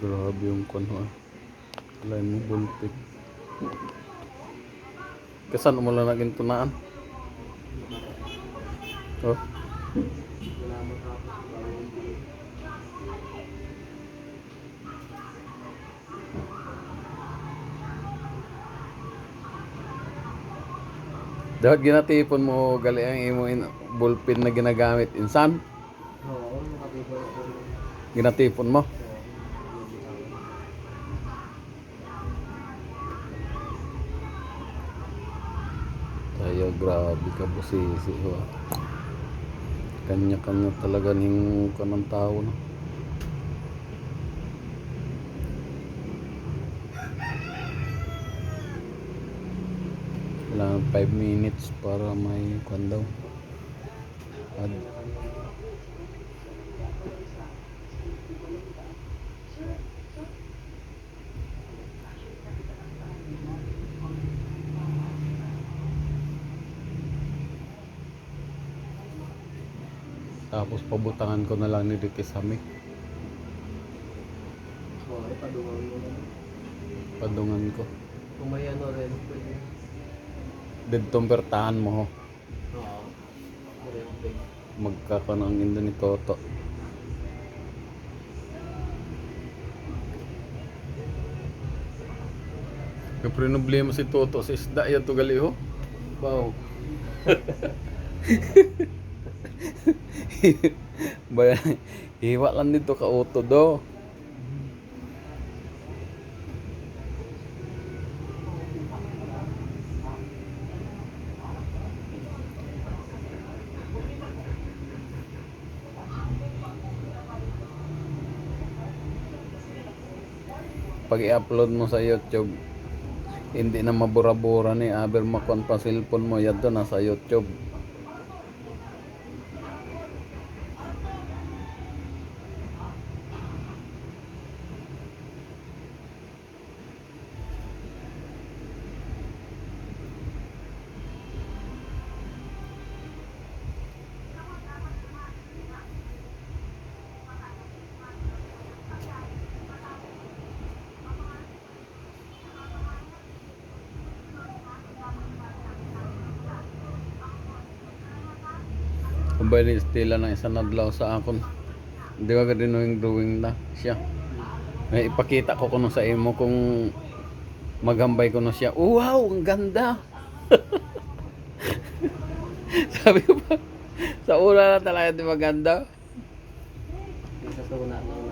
Grabe yung kuno. Alay mo bulpik. Kasan mo lang naging tunaan? Oh. Dapat ginatipon mo gali ang imo in bullpen na ginagamit insan. Oo. Ginatipon mo. Grabe ka busisi ho. Kanya-kanya talaga ning kanang tao no. Kailangan 5 minutes para may kwan daw. Ad- Tapos pabutangan ko na lang ni Ricky Sami. Oo, ay padungan mo na. Padungan ko. Kung may ano rin, pwede. Didtong pertahan mo ho. Oo. Ang indo ni Toto. Kaya problema si Toto sa isda yan to gali ho. Bao. Hiwa lang dito ka auto do. Pag i-upload mo sa YouTube, hindi na mabura-bura ni aber makon pa cellphone mo yan na sa YouTube. Kumbay ni Stella ng isang adlaw sa akon. Hindi ka din yung drawing na siya. May ipakita ko kuno sa imo kung maghambay ko na siya. Wow, ang ganda. Sabi pa, sa una na talaga di maganda. Sa tuna ng